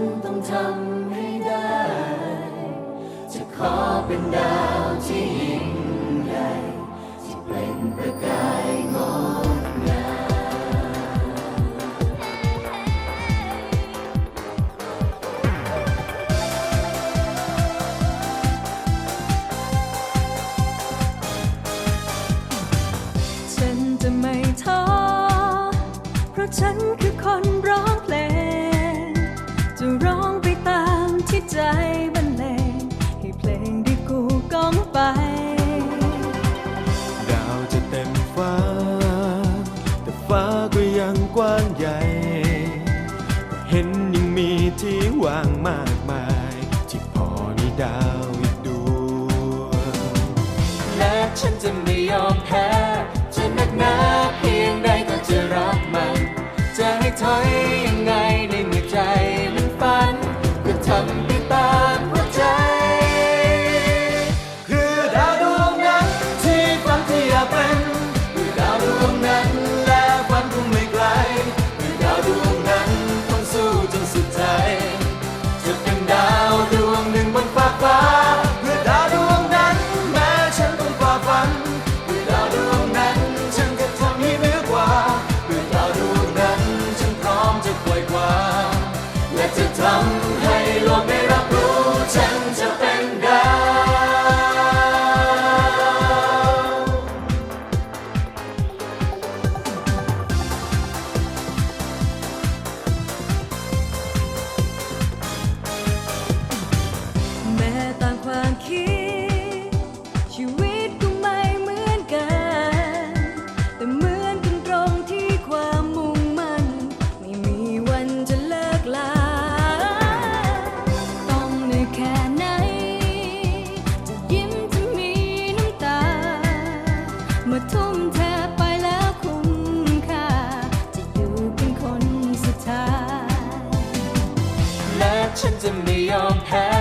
นต้องทำให้ได้ จะขอเป็นดาวที่ยิ่งใหญ่ที่เป็นประกายงด ดาวอีกดวงและฉันจะไม่ยอมแพ้ มื่ทุ่มเธอไปแล้วคุ้มค่า จะอยู่เป็นคนสุดท้าย และฉันจะไม่ยอมแพ้